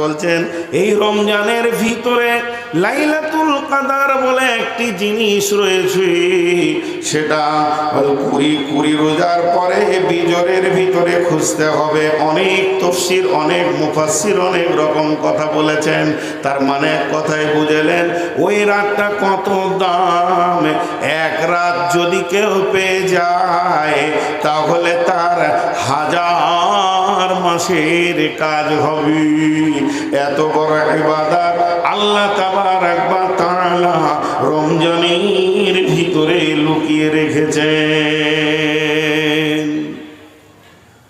বলছেন, এই রমজানের ভিতরে লাইলাতুল কাদার বলে একটি জিনিস রয়েছে। সেটা কুড়ি কুড়ি রোজার পরে বিজরের ভিতরে খুঁজতে হবে। অনেক তফসির, অনেক মুফাসসির, অনেক রকম কথা বলেছেন। তার মানে এক কথায় বুঝেলেন, ওই রাতটা কত দাম? এক রাত যদি কেউ পেয়ে যায়, তাহলে তার হাজার মাসের কাজ হবে। এত বড় ইবাদত আল্লাহ তাবার একবার তাআলা রমজানের ভিতরে লুকিয়ে রেখেছে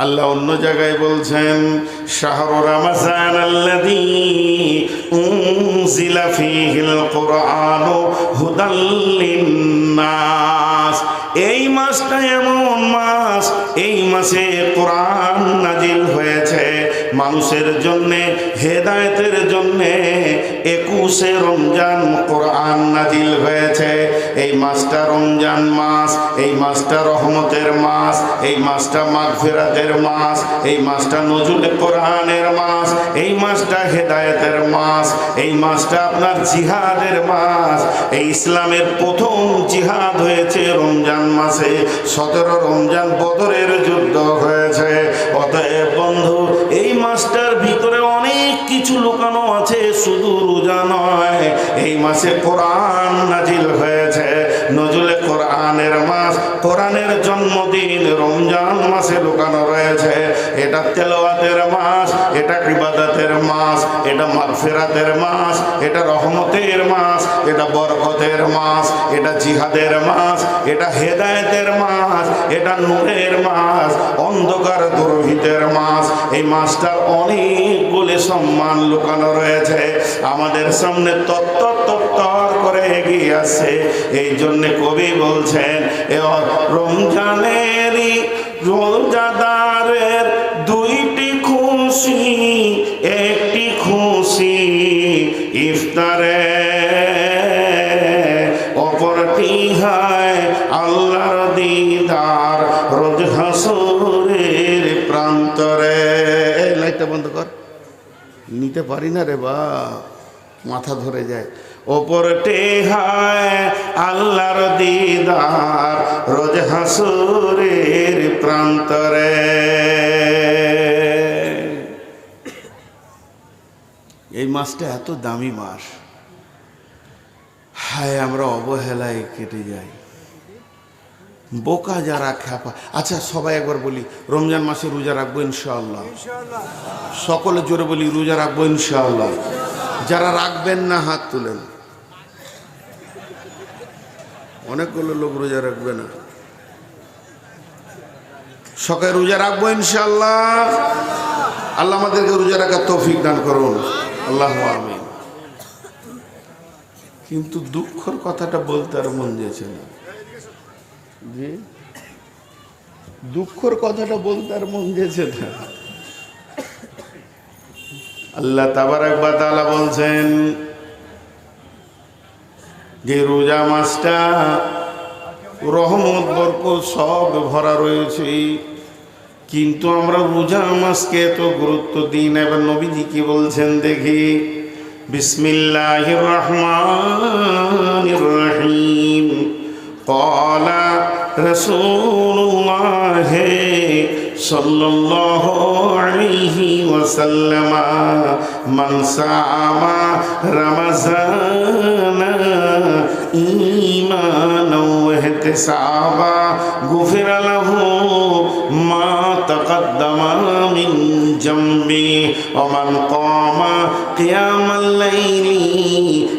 আল্লাহ অন্য জায়গায় বলছেন শাহরু রমজান আল্লাযী উনজিলা ফীহিল কুরআন হুদাল লিন্নাস। এই মাসটা এমন মাস, এই মাসে কোরআন নাজিল হয়েছে। মানুষের জন্যে, হেদায়েতের জন্যে একুশে রমজান কোরআন নাজিল হয়েছে। এই মাসটা রমজান মাস, এই মাসটা রহমতের মাস, এই মাসটা মাগফিরাতের মাস, এই মাসটা নজরুল কোরআনের মাস, এই মাসটা হেদায়েতের মাস, এই মাসটা আপনার জিহাদের মাস। এই ইসলামের প্রথম জিহাদ হয়েছে রমজান মাসে, সতেরো রমজান বদরের যুদ্ধ হয়েছে। অতএব বন্ধু, এই মাসটার ভিতরে অনেক কিছু লুকানো আছে, শুধু রোজা নয় মাসে কোরআন নাজিল হয়েছে। নজরুলে কোরআনের মাস, কোরআনের জন্মদিন, রমজান মাসে লুকানো রয়েছে। এটা তেলোয়াতের মাস, এটা ইবাদতের মাস, এটা মাগফিরাতের মাস, এটা রহমতের মাস, এটা বরকতের মাস, এটা জিহাদের মাস, এটা হেদায়েতের মাস, এটা নূরের মাস, অন্ধকার দুর্ভিতের মাস। এই মাসটার অনেকগুলি সম্মান লুকানো রয়েছে। আমাদের সামনে তত্ত্ব তত্তর করে এগিয়ে আসছে। এই জন্য কবি বলছেন, এ রমজানেরই রোজাদারের দুইটি খুশি, একটি খুশি ইফতারে নিতে পারি না রে বা। মাথা ধরে যায়। ওপরটে হায় আল্লাহর দিদার, রোজ হাসুরের প্রান্তরে। এই মাসটা এত দামি মাস হায়, আমরা অবহেলায় কেটে যাই। বোকা যারা খ্যাপা। আচ্ছা সবাই একবার বলি, রমজান মাসে রোজা রাখব ইনশাআল্লাহ। সকলে জোরে বলি, রোজা রাখব ইনশাআল্লাহ। যারা রাখবেন না, হাত তুলেন। অনেকগুলো লোক রোজা রাখবে না। সকালে রোজা রাখব ইনশাআল্লাহ। আল্লাহ আমাদেরকে রোজা রাখার তৌফিক দান করুন। আল্লাহ কিন্তু দুঃখর কথাটা বলতে আর মন যেছে না। জি। দুঃখর কথাটা বলতে আর মন যেছে না। আল্লাহ তাবারাক বা তাআলা বলছেন, যে রোজা মাসটা রহমত, বরকত সব ভরা রয়েছে। কিন্তু আমরা রোজা মাসকে এত গুরুত্ব দিই না। এবার নবীজি কি বলছেন দেখি? বিসমিল্লাহ রহমান রহিম। قال رسول الله صلى الله عليه وسلم من صام رمضان إيمانا واحتسابا غفر له ما تقدم من جنبه ومن قام قيام الليل إيمانا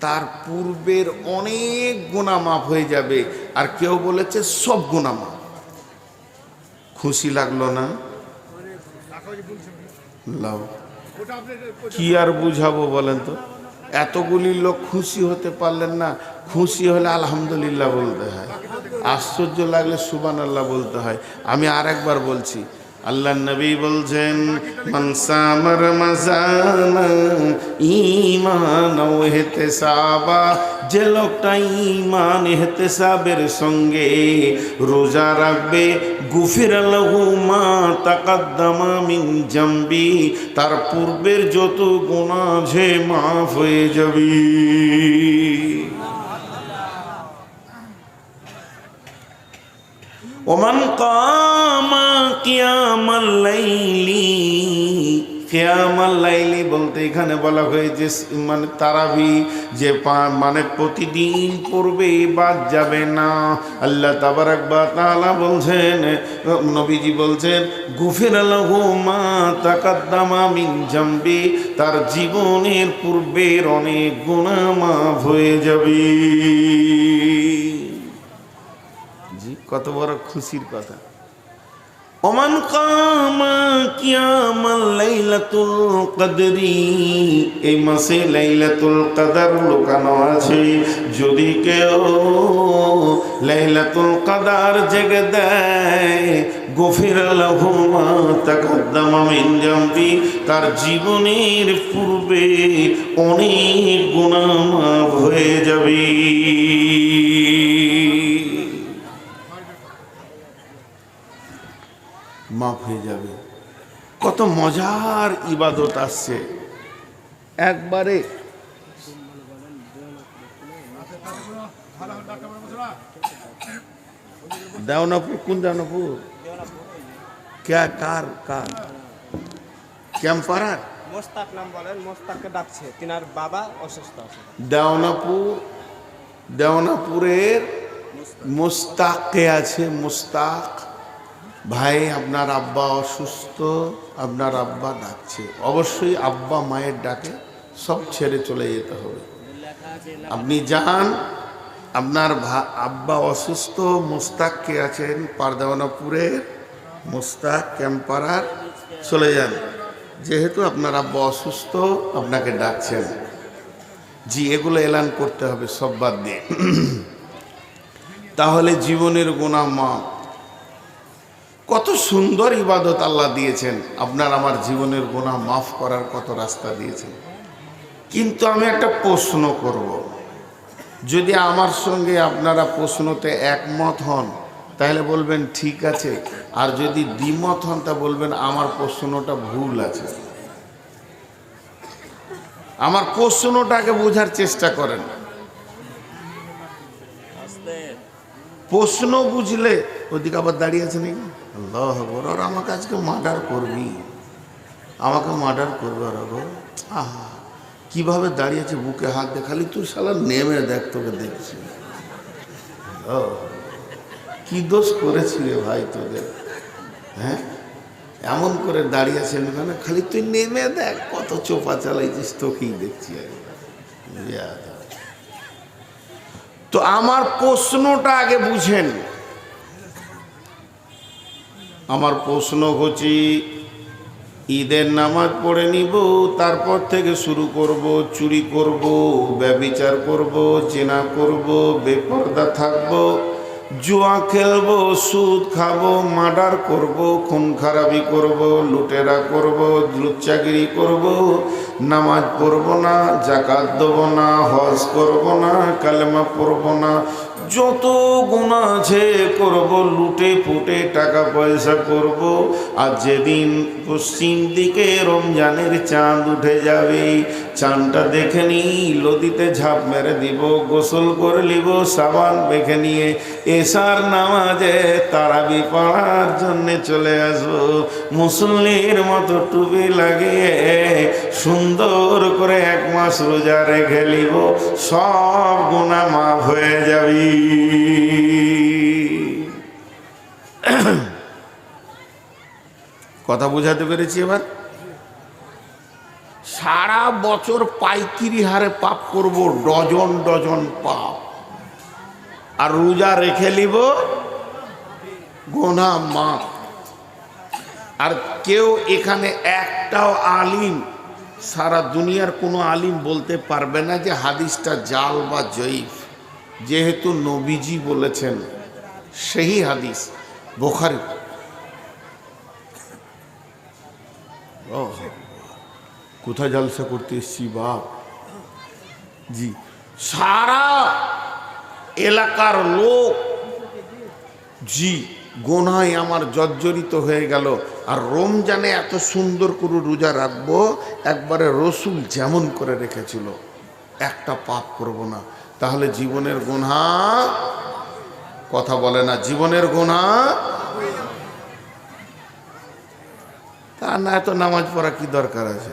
তার পূর্বের অনেক গুণা মাফ হয়ে যাবে। আর কেউ বলেছে, সব গুণা মাফ। খুশি লাগল না? কি আর বুঝাবো বলেন তো? এতগুলি লোক খুশি হতে পারলেন না। খুশি হলে আলহামদুলিল্লাহ বলতে হয়। আশ্চর্য লাগলে সুবান আল্লাহ বলতে হয়। আমি আর একবার বলছি আল্লাহ নবী বলছেন মনসামর মজানা ইমান হেতেসাবা যে লোকটা ইমান হেতেসাবের সঙ্গে রোজা রাখবে, গুফির মা তাকাদ্দামা মিন জাম্বি, তার পূর্বের যত গুণা যে মাফ হয়ে যাবে। ওমান কামা কিয়ামাল লাইলি। কিয়ামাল লাইলি বলতে এখানে বলা হয়েছে মানে তারাবি, যে মানে প্রতিদিন পড়বে, বাদ যাবে না। আল্লাহ তাবারাক বা তাআলা বলছেন, নবীজি বলছেন, গুফির মা তাকাদ্দামা মিন জামবি তার জীবনের পূর্বের অনেক মাফ হয়ে যাবে। কত বড় খুশির কথা। ওমান কামা কিয়ামাল লাইলাতুল কদরি, এই মাসে লাইলাতুল কদর লুকানো আছে। যদি কেউ লাইলাতুল কদর জেগে দেয়, গফির লাহু মা তাকাদ্দামা মিন জামবি, তার জীবনের পূর্বে অনেক মাফ হয়ে যাবে। মাফ হয়ে যাবে। কত মজার ইবাদত আসছে। একবারে দেওনাপুর কোন দেওনাপুর ক্যা কার কার? ক্যাম্পারার? মোস্তাক নাম বলেন মোস্তাককে ডাকছে। তিনার বাবা অসুস্থ আছে। দেওনাপুর দেওনাপুরের মুস্তাক আছে মুস্তাক। ভাই, আপনার আব্বা অসুস্থ, আপনার আব্বা ডাকছে। অবশ্যই আব্বা মায়ের ডাকে সব ছেড়ে চলে যেতে হবে। আপনি যান, আপনার আব্বা অসুস্থ, মুস্তাক কে আছেন? পারদেওয়ানাপুরের মুস্তাক ক্যাম্পারার, চলে যান। যেহেতু আপনার আব্বা অসুস্থ, আপনাকে ডাকছেন। জি, এগুলো এলান করতে হবে সব বাদ দিয়ে। তাহলে জীবনের গোনা মাপ কত সুন্দর ইবাদত আল্লাহ দিয়েছেন। আপনার আমার জীবনের গোনা মাফ করার কত রাস্তা দিয়েছেন। কিন্তু আমি একটা প্রশ্ন করব। যদি আমার সঙ্গে আপনারা প্রশ্নতে একমত হন, তাহলে বলবেন, ঠিক আছে। আর যদি দ্বিমত হন, তা বলবেন, আমার প্রশ্নটা ভুল আছে। আমার প্রশ্নটাকে বোঝার চেষ্টা করেন। প্রশ্ন বুঝলে ওদিকে আবার দাঁড়িয়ে আছে নাকি? আল্লাহ আকবর আর আমাকে আজকে মার্ডার করবি? আমাকে মার্ডার করবে আর গো। আহা, কীভাবে দাঁড়িয়ে আছে বুকে হাত দে খালি তুই শালা নেমে দেখ, তোকে দেখছি। কি দোষ করেছি রে ভাই তোদের? হ্যাঁ? এমন করে দাঁড়িয়ে আছেন ওখানে, খালি তুই নেমে দেখ, কত চোপা চালাইছিস, তোকেই দেখছি। তো আমার প্রশ্নটা আগে বুঝেন। আমার প্রশ্ন হচ্ছে, ঈদের নামাজ পড়ে নিব, তারপর থেকে শুরু করব, চুরি করব, ব্যবিচার করব চেনা করব, বেপর্দা থাকব, জুয়া খেলব, সুদ খাব, মার্ডার করব, খুন খারাপি করব, লুটেরা করব, লুচ্চাগিরি করব, নামাজ পড়ব না, জাকাত দেবো না, হজ করব না, কালেমা পড়ব না যত গুণা আছে করব, লুটে ফুটে টাকা পয়সা করব। আর যেদিন পশ্চিম দিকে রমজানের চাঁদ উঠে যাবে, চাঁদটা দেখে নিই নদীতে ঝাঁপ মেরে দিব, গোসল করে নিব, সাবান মেখে নিয়ে এসার নামাজে তারাবি পড়ার জন্যে চলে আসব। মুসল্লির মতো টুপি লাগিয়ে সুন্দর করে এক মাস রোজা রেখে নিব, সব গুণা মাফ হয়ে যাবি। কথা বোঝাতে পেরেছি এবার? সারা বছর পাইকিরি হারে পাপ করব, ডজন ডজন পাপ। আর রোজা রেখে নিব, গোনা মা আর কেউ এখানে একটাও আলিম, সারা দুনিয়ার কোনো আলিম বলতে পারবে না যে হাদিসটা জাল বা জয়ীফ। যেহেতু নবীজি বলেছেন, সেই হাদিস বোখারি। কোথায় জলসা করতে এসছি, বাপ? জি, সারা এলাকার লোক, জি, গোনায় আমার জর্জরিত হয়ে গেল। আর রমজানে এত সুন্দর করে রোজা রাখব, একবারে রসুল যেমন করে রেখেছিল, একটা পাপ করব না। তাহলে জীবনের গোনা কথা বলে না, জীবনের গোনা তা না, এত নামাজ পড়া কি দরকার আছে?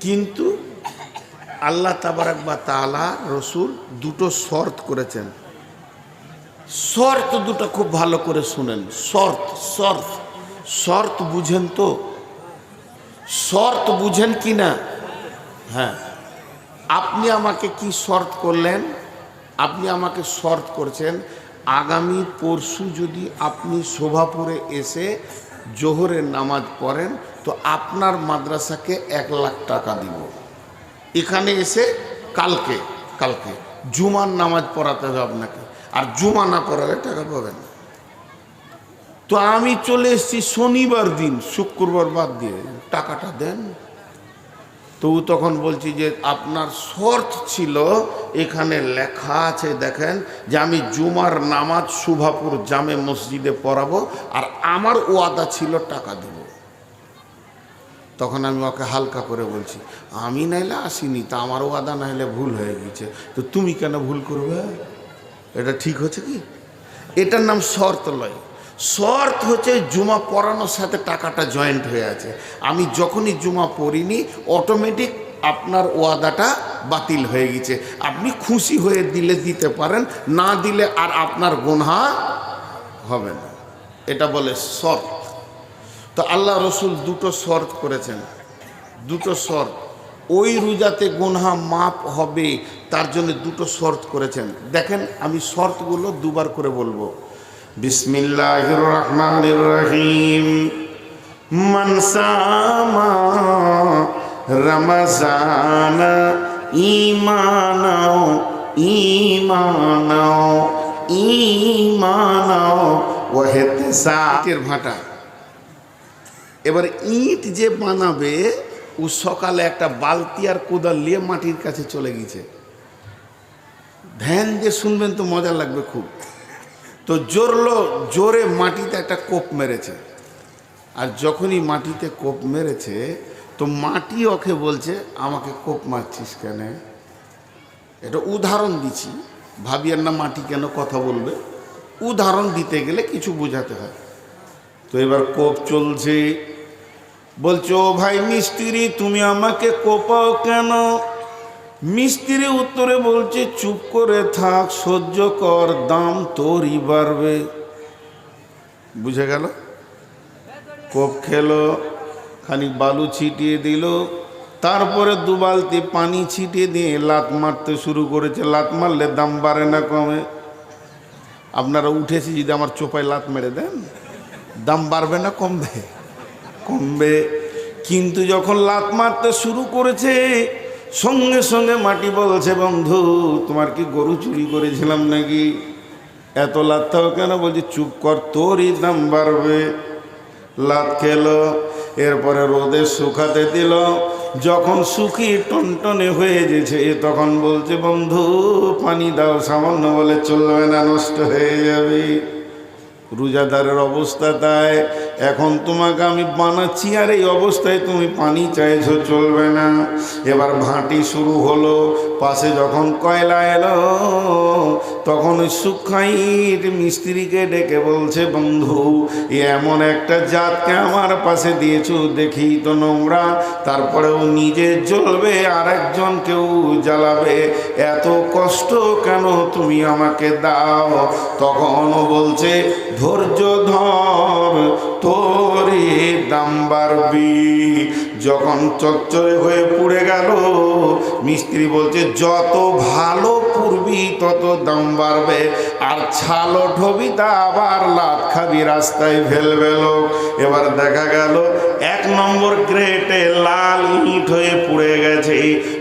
কিন্তু আল্লাহ তাবারাক বা তালা রসুল দুটো শর্ত করেছেন। শর্ত দুটো খুব ভালো করে শুনেন। শর্ত শর্ত শর্ত বুঝেন তো? শর্ত বুঝেন কি না? হ্যাঁ। আপনি আমাকে কি শর্ত করলেন? আপনি আমাকে শর্ত করছেন, আগামী পরশু যদি আপনি শোভাপুরে এসে জোহরের নামাজ পড়েন, তো আপনার মাদ্রাসাকে এক লাখ টাকা দিব। এখানে এসে কালকে কালকে জুমার নামাজ পড়াতে হবে আপনাকে, আর জুমা না পড়ালে টাকা পাবেন তো আমি চলে এসেছি শনিবার দিন, শুক্রবার বাদ দিয়ে। টাকাটা দেন। তো তখন বলছি যে আপনার শর্ত ছিল, এখানে লেখা আছে, দেখেন, যে আমি জুমার নামাজ শুভাপুর জামে মসজিদে পড়াবো আর আমার ওয়াদা ছিল টাকা দেব। তখন আমি ওকে হালকা করে বলছি, আমি নাইলে আসিনি, তা আমার ওয়াদা নাইলে ভুল হয়ে গেছে, তো তুমি কেন ভুল করবে? এটা ঠিক হচ্ছে কি? এটার নাম শর্ত লয় শর্ত হচ্ছে জুমা পড়ানোর সাথে টাকাটা জয়েন্ট হয়ে আছে। আমি যখনই জুমা পড়িনি অটোমেটিক আপনার ওয়াদাটা বাতিল হয়ে গেছে। আপনি খুশি হয়ে দিলে দিতে পারেন, না দিলে আর আপনার গুনহা হবে না। এটা বলে শর্ত। তো আল্লাহ রসুল দুটো শর্ত করেছেন। দুটো শর্ত। ওই রোজাতে গুনহা মাপ হবে, তার জন্য দুটো শর্ত করেছেন। দেখেন, আমি শর্তগুলো দুবার করে বলব। বিসমিল্লাহ রহমান রহিম মনসামা রমজান ইমানাও ইমানাও ইমানাও ওহেতে সাতের ভাটা। এবার ইট যে বানাবে, ও সকালে একটা বালতি আর কোদাল নিয়ে মাটির কাছে চলে গেছে। ধ্যান যে শুনবেন তো মজা লাগবে খুব। তো জোরলো, জোরে মাটিতে একটা কোপ মেরেছে। আর যখনই মাটিতে কোপ মেরেছে, তো মাটি ওকে বলছে, আমাকে কোপ মারছিস কেন? এটা উদাহরণ দিচ্ছি। ভাবিয়ার না মাটি কেন কথা বলবে? উদাহরণ দিতে গেলে কিছু বোঝাতে হয়। তো এবার কোপ চলছে। বলছো ভাই মিস্ত্রি, তুমি আমাকে কোপাও কেন? মিস্ত্রি উত্তরে বলছে, চুপ করে থাক, সহ্য কর, দাম তোরই বাড়বে। বুঝে গেল? কোপ খেলো, খানিক বালু ছিটিয়ে দিল, তারপরে দু বালতি পানি ছিটিয়ে দিয়ে লাত মারতে শুরু করেছে। লাত মারলে দাম বাড়ে না কমে। আপনারা উঠেছি, যদি আমার চোপায় লাত মেরে দেন, দাম বাড়বে না কমবে? কমবে। কিন্তু যখন লাত মারতে শুরু করেছে সঙ্গে সঙ্গে মাটি বলছে, বন্ধু, তোমার কি গরু চুরি করেছিলাম নাকি? এত লাত্তাও কেন? বলছি, চুপ কর, তোরই দাম বাড়বে। লাত খেলো, এরপরে রোদে শুকাতে দিল। যখন শুকিয়ে টনটনে হয়ে গেছে তখন বলছে, বন্ধু, পানি দাও, সামান্য বলে চলবে না, নষ্ট হয়ে যাবে। রোজাদারের অবস্থা তাই। এখন তোমাকে আমি বানাচ্ছি আর এই অবস্থায় তুমি পানি চাইছো, চলবে না। এবার ভাঁটি শুরু হলো, পাশে যখন কয়লা এলো, তখন ওই সুখাইর মিস্ত্রিকে ডেকে বলছে, বন্ধু এমন একটা জাতকে আমার পাশে দিয়েছ, দেখি তো নোংরা। তারপরেও নিজে জ্বলবে আর একজন কেউ জ্বালাবে। এত কষ্ট কেন তুমি আমাকে দাও? তখনও বলছে, ধৈর্য ধর তোরে দাম বাড়বি। যখন চচ্চরে হয়ে পুড়ে গেল, মিস্ত্রি বলছে, যত ভালো পুরবি তত দাম বাড়বে। আর ছালো ঠবি তা আবার লাত খাবি, রাস্তায় ফেলবে এবার দেখা গেল, এক নম্বর গ্রেটে লাল ইট হয়ে পুড়ে গেছে।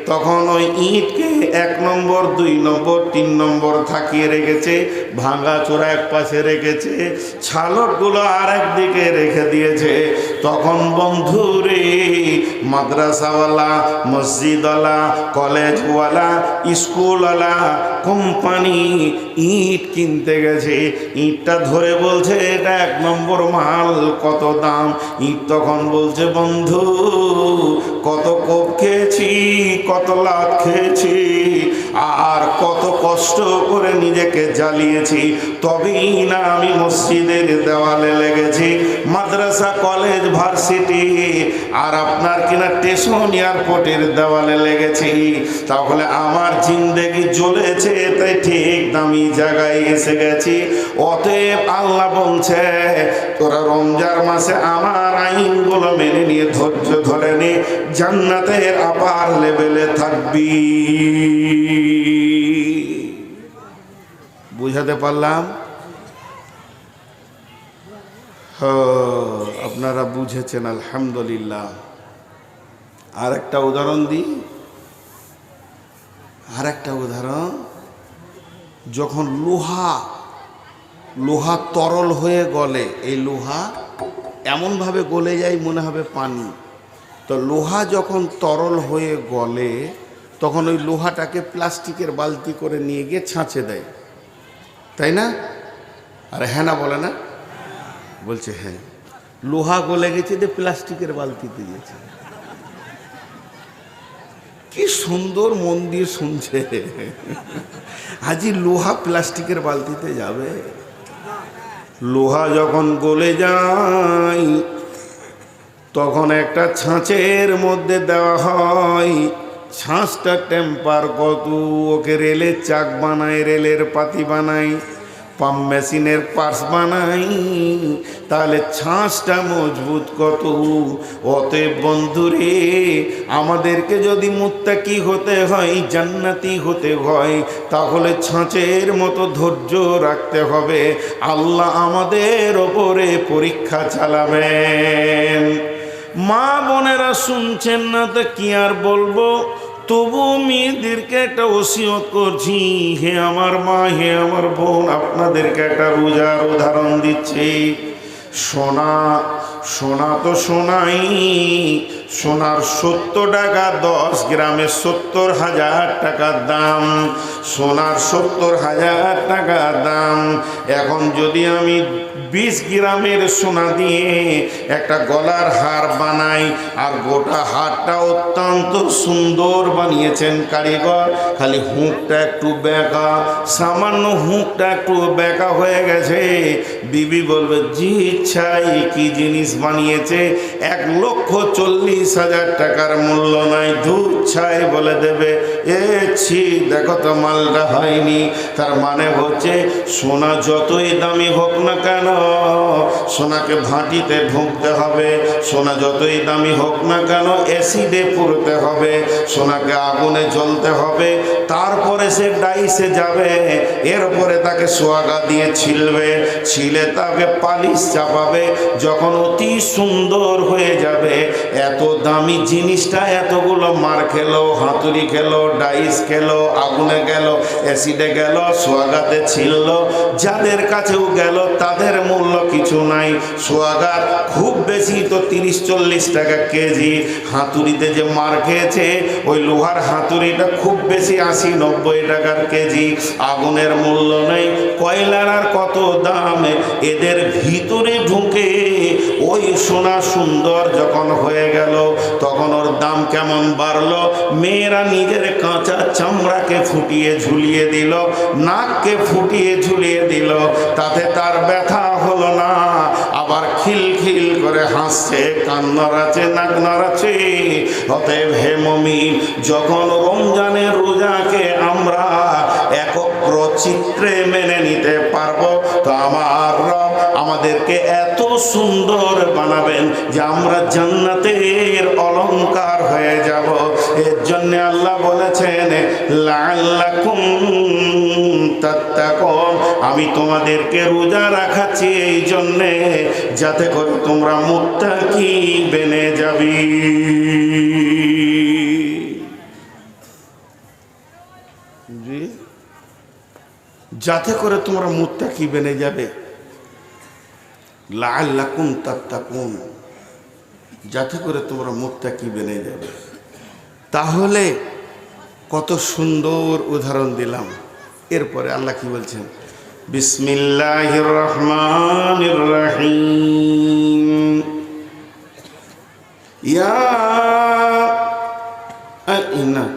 তখন ওই ইটকে এক নম্বর, দুই নম্বর, তিন নম্বর থাকিয়ে রেখেছে, ভাঙা চোরা এক পাশে রেখেছে ছালটগুলো আর একদিকে রেখে দিয়েছে। তখন বন্ধুরে, মাদ্রাসাওয়ালা, মসজিদওয়ালা, কলেজওয়ালা, স্কুলওয়ালা কোম্পানি ইট কিনতে গেছে। ইটটা ধরে বলছে, এটা এক নম্বর মাল, কত দাম? ইট তখন বলছে, বন্ধু, কত কোপ খেয়েছি, কত লাভ খেয়েছি, আর কত কষ্ট করে নিজেকে জ্বালিয়েছি। তবেই না আমি মসজিদের দেওয়ালে লেগেছি। মাদ্রাসা, কলেজ, ভার্সিটি, আর আপনার কিনা স্টেশন এয়ারপোর্টের দেওয়ালে লেগেছি। তাহলে আমার জিন্দেগি জ্বলেছে, তাই ঠিক দামি জায়গায় এসে গেছি। অতএব আল্লাহ বলছে, তোরা রমজান মাসে আমার আইনগুলো মেনে নিয়ে, ধৈর্য ধরে নে। জান্নাতের আপার লেভেলে থাকবি। বুঝাতে পারলাম? হ, আপনারা বুঝেছেন আলহামদুলিল্লাহ। আর একটা উদাহরণ দিই। আর একটা উদাহরণ। যখন লোহা লোহা তরল হয়ে গলে এই লোহা এমনভাবে গলে যায় মনে হবে পানি। তো লোহা যখন তরল হয়ে গলে তখন ওই লোহাটাকে প্লাস্টিকের বালতি করে নিয়ে গিয়ে ছাঁচে দেয়। তাই না? আর হ্যাঁ না বলে না? বলছে হ্যাঁ। লোহা গলে গেছে যে প্লাস্টিকের বালতিতে গেছে কি সুন্দর মন দিয়ে শুনছে। আজই লোহা প্লাস্টিকের বালতিতে যাবে। লোহা যখন গলে যায়, তখন একটা ছাঁচের মধ্যে দেওয়া হয়। ছাঁচটা টেম্পার কত ওকে রেলের চাক বানায়, রেলের পাতি বানায়, পাম্প মেশিনের পার্স বানাই তাহলে ছাঁচটা মজবুত কত অতএব বন্ধুরে, আমাদেরকে যদি মুত্তাকি হতে হয়, জান্নাতি হতে হয়, তাহলে ছাঁচের মতো ধৈর্য রাখতে হবে। আল্লাহ আমাদের ওপরে পরীক্ষা চালাবেন। মা বোনেরা শুনছেন না তা কি আর বলব? তবু মেয়েদেরকে একটা ওসিয়ত করছি, হে আমার মা, হে আমার বোন, আপনাদেরকে একটা রোজার উদাহরণ দিচ্ছে। সোনা সোনা তো সোনাই, সোনার সত্তর টাকা, দশ গ্রামে সত্তর হাজার টাকার দাম। সোনার সত্তর হাজার টাকার দাম। এখন যদি আমি বিশ গ্রামের সোনা দিয়ে একটা গলার হার বানাই, আর গোটা হারটা অত্যন্ত সুন্দর বানিয়েছেন কারিগর, খালি হুঁকটা একটু বেঁকা, সামান্য হুঁকটা একটু বেঁকা হয়ে গেছে। বিবি বলবে, জি ইচ্ছাই কি জিনিস বানিয়েছে, এক লক্ষ চল্লিশ হাজার টাকার মূল্য নাই। দুধ ছাই বলে দেবে, এ ছি, দেখো তো মালটা হয়নি। তার মানে হচ্ছে, সোনা যতই দামি হোক না কেন, সোনাকে ভাঁটিতে ঢুকতে হবে। সোনা যতই দামি হোক না কেন অ্যাসিডে পুরতে হবে। সোনাকে আগুনে জ্বলতে হবে। তারপরে সে ডাইসে যাবে। এরপরে তাকে সোয়াগা দিয়ে ছিলবে। ছিলে তাকে পালিশ চাপাবে। যখন অতি সুন্দর হয়ে যাবে। এত দামি জিনিসটা, এতগুলো মার খেলো, হাতুড়ি খেলো, ডাইস খেলো, আগুনে গেল, অ্যাসিডে গেল, সোয়াগাতে ছিল যাদের কাছেও গেল, তাদের মূল্য কিছু নাই। সোয়াগার খুব বেশি তো তিরিশ চল্লিশ টাকা কেজি। হাতুড়িতে যে মার খেয়েছে, ওই লোহার হাতুড়িটা খুব বেশি আশি নব্বই টাকার কেজি। আগুনের মূল্য নেই। কয়লার আর কত দাম? এদের ভিতরে ঢুকে ওই সোনা সুন্দর যখন হয়ে গেল, তখন ওর দাম কেমন বাড়লো? মেয়েরা নিজের কাঁচা চামড়াকে ফুটিয়ে ঝুলিয়ে দিল, নাককে ফুটিয়ে ঝুলিয়ে দিল, তাতে তার ব্যথা হলো না। আবার খিলখিল করে হাসছে কান নড়াচ্ছে নাক নড়াচ্ছে অতএব হে মমিন, যখন রমজানের রোজাকে চিত্রে মেনে নিতে পারব। তো আমার রব আমাদেরকে এত সুন্দর বানাবেন যে আমরা জান্নাতের অলংকার হয়ে যাব। এর জন্য আল্লাহ বলেছেন আমি তোমাদেরকে রোজা রাখাচ্ছি এই জন্যে, যাতে করে তোমরা মুত্তাকি বেনে যাবি জি যাতে করে তোমরা মুত্তাকি বেনে যাবে? লাল্লাকুম তাত্তাকুন। যাতে করে তোমরা মুত্তাকি বেনে যাবে। তাহলে কত সুন্দর উদাহরণ দিলাম। এরপরে আল্লাহ কি বলছেন? বিসমিল্লাহির রহমানির রহিম ইয়া ইন্না